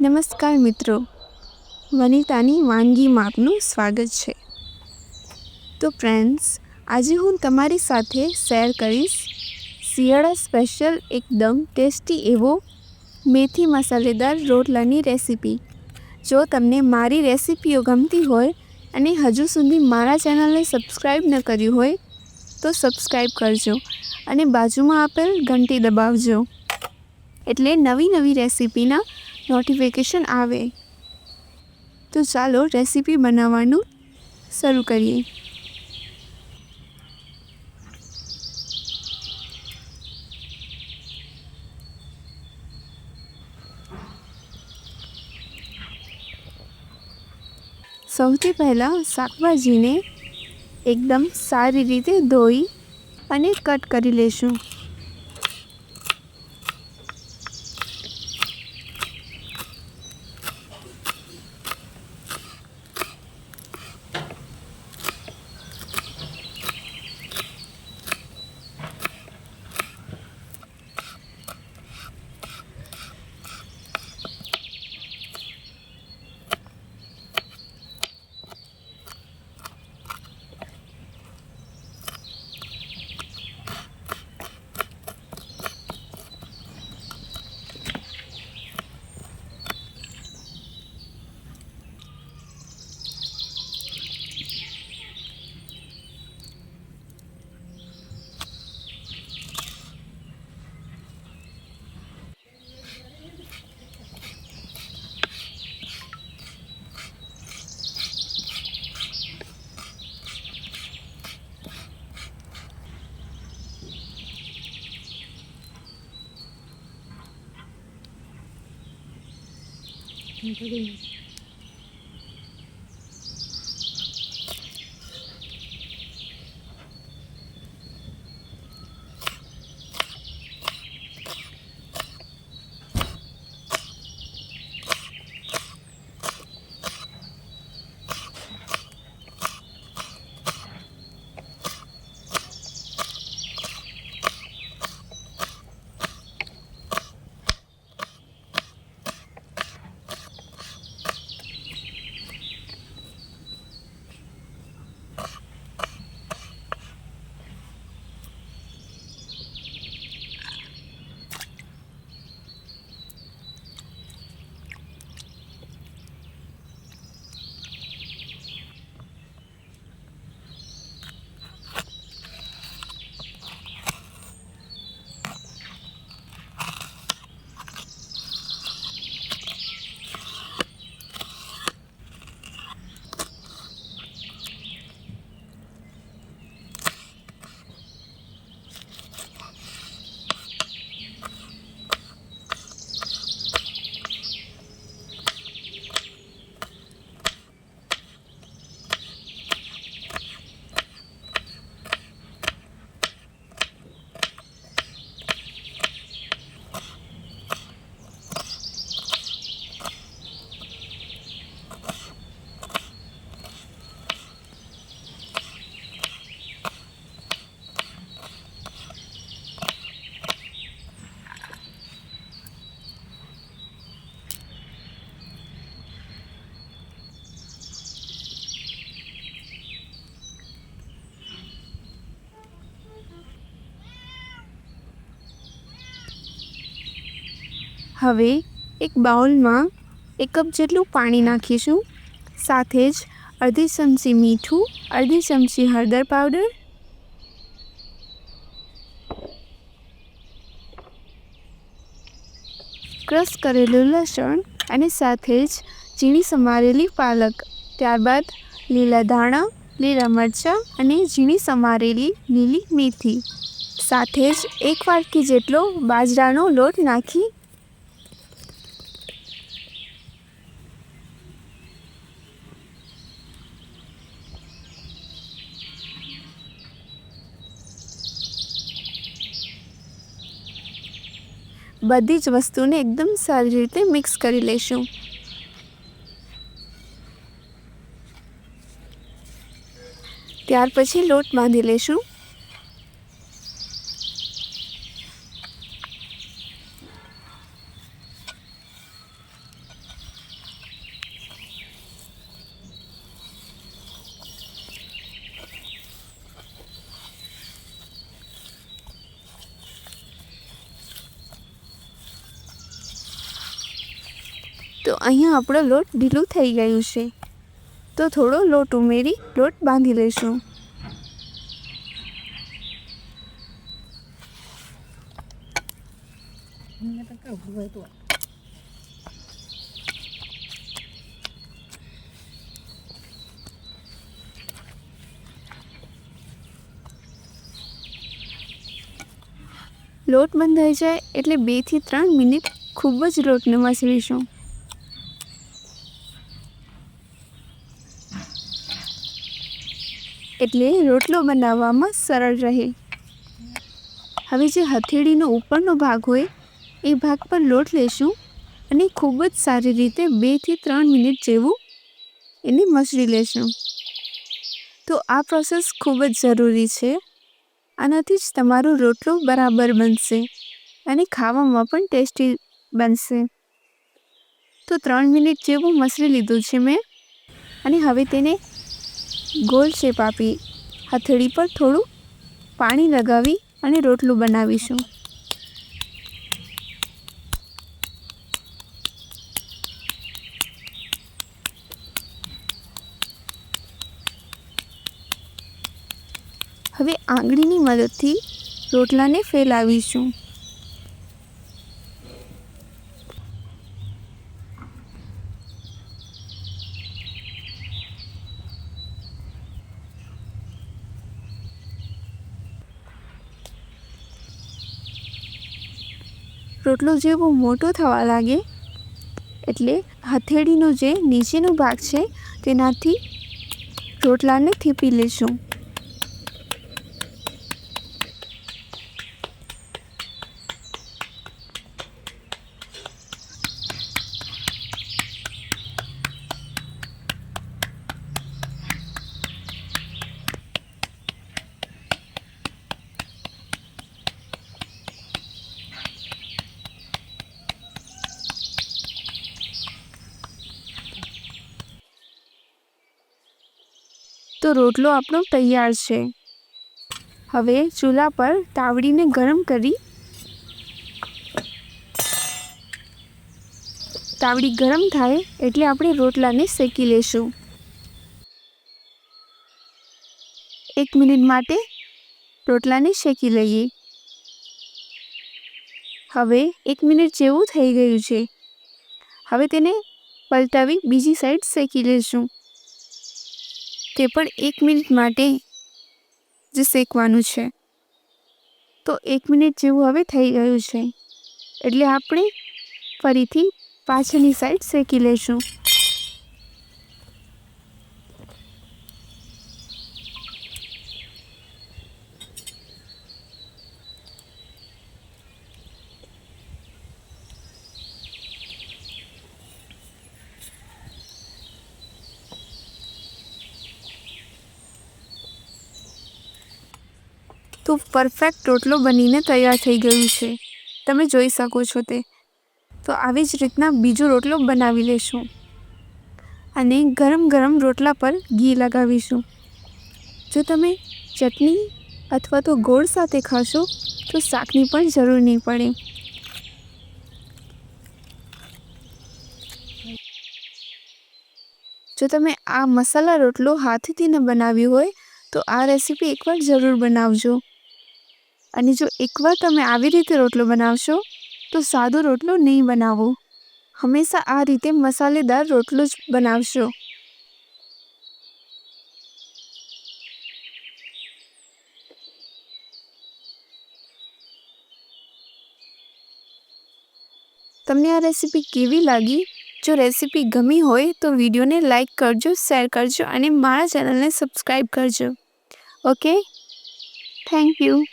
નમસ્કાર મિત્રો. વનિતાની વાનગીમાં આપનું સ્વાગત છે. તો ફ્રેન્ડ્સ આજે હું તમારી સાથે શેર કરીશ શિયાળા સ્પેશિયલ એકદમ ટેસ્ટી એવો મેથી મસાલેદાર રોટલાની રેસીપી જો તમને મારી રેસીપીઓ ગમતી હોય અને હજુ સુધી મારા ચેનલને સબસ્ક્રાઈબ ન કર્યું હોય, તો સબસ્ક્રાઈબ કરજો અને બાજુમાં આપેલ ઘંટી દબાવજો. એટલે નવી નવી રેસીપીના નોટિફિકેશન આવે. તો ચાલો રેસીપી બનાવવાનું શરૂ કરીએ. સૌથી પહેલાં શાકભાજીને એકદમ સારી રીતે ધોઈ અને કટ કરી લેશું. 你确定 હવે એક બાઉલમાં એક કપ જેટલું પાણી નાખીશું, સાથે જ અડધી ચમચી મીઠું, અડધી ચમચી હળદર પાવડર. ક્રશ કરેલું લસણ અને સાથે જ ઝીણી સમારેલી પાલક, ત્યારબાદ લીલા ધાણા, લીલા મરચાં અને ઝીણી સમારેલી લીલી મેથી. સાથે જ એક વાટકી જેટલો બાજરાનો લોટ નાખી બધી જ વસ્તુને એકદમ સારી રીતે મિક્સ કરી લઈશું ત્યાર પછી લોટ બાંધી લઈશું તો અહીંયા આપણો લોટ ઢીલું થઈ ગયું છે. તો થોડો લોટ ઉમેરી લોટ બાંધી લઈશું. લોટ બંધાઈ જાય એટલે બેથી ત્રણ મિનિટ ખૂબ જ લોટને મસળીશું. એટલે રોટલો બનાવવામાં સરળ રહે. હવે જે હથેળીનો ઉપરનો ભાગ હોય, એ ભાગ પર લોટ લેશું અને ખૂબ જ સારી રીતે બેથી ત્રણ મિનિટ જેવું એને મસળી લેશું. તો આ પ્રોસેસ ખૂબ જ જરૂરી છે. આનાથી જ તમારો રોટલો બરાબર બનશે અને ખાવામાં પણ ટેસ્ટી બનશે. તો ત્રણ મિનિટ જેવું મસળી લીધું છે મેં અને હવે તેને ગોલ શેપ આપી હથેળી પર થોડું પાણી લગાવી અને રોટલું બનાવીશું. હવે આંગળીની મદદથી રોટલાને ફેલાવીશું. રોટલો જેવો મોટો થવા લાગે, એટલે હથેળીનો જે નીચેનો ભાગ છે, તેનાથી રોટલાને થીપી લઈશું તો રોટલો આપણો તૈયાર છે. હવે ચૂલા પર તાવડીને ગરમ કરી તાવડી ગરમ થાય એટલે આપણે રોટલાને શેકી લેશું. એક મિનિટ માટે રોટલાને શેકી લઈએ. હવે એક મિનિટ જેવું થઈ ગયું છે. હવે તેને પલટાવી બીજી સાઈડ શેકી લેશું. તે પણ એક મિનિટ માટે જ શેકવાનું છે. તો એક મિનિટ જેવું હવે થઈ ગયું છે. એટલે આપણે ફરીથી પાછળની સાઈડ શેકી લઈશું. તો પરફેક્ટ રોટલો બનીને તૈયાર થઈ ગયું છે. તમે જોઈ શકો છો તે. તો આવી જ રીતના બીજો રોટલો બનાવી લેશું. અને ગરમ ગરમ રોટલા પર ઘી લગાવીશું. જો તમે ચટણી અથવા તો ગોળ સાથે ખાશો, તો શાકની પણ જરૂર નહીં પડે. જો તમે આ મસાલા રોટલો હાથથી ન બનાવ્યો હોય, તો આ રેસીપી એકવાર જરૂર બનાવજો. અને જો એકવાર તમે આવી રીતે રોટલો બનાવશો, તો સાદો રોટલો નહીં બનાવો. હંમેશા આ રીતે મસાલેદાર રોટલો જ બનાવશો. તમને આ રેસીપી કેવી લાગી? જો રેસીપી ગમી હોય, તો વિડીયોને લાઇક કરજો, શેર કરજો અને મારા ચેનલને સબસ્ક્રાઈબ કરજો. ઓકે? Thank you.